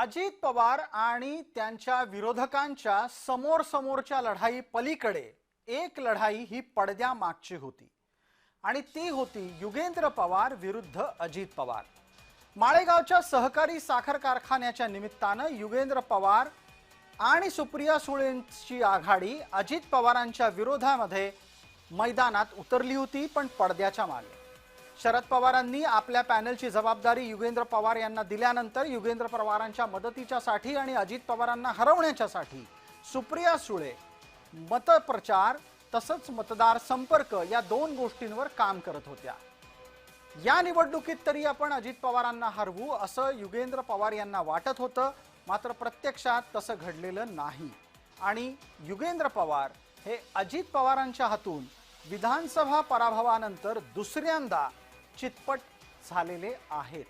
अजित पवार आणि त्यांच्या विरोधकांच्या समोर समोरच्या लढाई पलीकडे एक लढाई ही पडद्या मागची होती. आणि ती होती युगेंद्र पवार विरुद्ध अजित पवार. माळेगावच्या सहकारी साखर कारखान्याच्या निमित्तानं युगेंद्र पवार आणि सुप्रिया सुळेंची आघाडी अजित पवारांच्या विरोधामध्ये मैदानात उतरली होती पण पडद्याच्या मागे. शरद पवारांनी आपल्या पॅनलची जबाबदारी युगेंद्र पवार यांना दिल्यानंतर युगेंद्र पवारांच्या मदतीच्यासाठी आणि अजित पवारांना हरवण्याच्यासाठी सुप्रिया सुळे मतप्रचार तसंच मतदार संपर्क या दोन गोष्टींवर काम करत होत्या. या निवडणुकीत तरी आपण अजित पवारांना हरवू असं युगेंद्र पवार यांना वाटत होतं मात्र प्रत्यक्षात तसं घडलेलं नाही. आणि युगेंद्र पवार हे अजित पवारांच्या हातून विधानसभा पराभवानंतर दुसऱ्यांदा चितपट झालेले आहेत.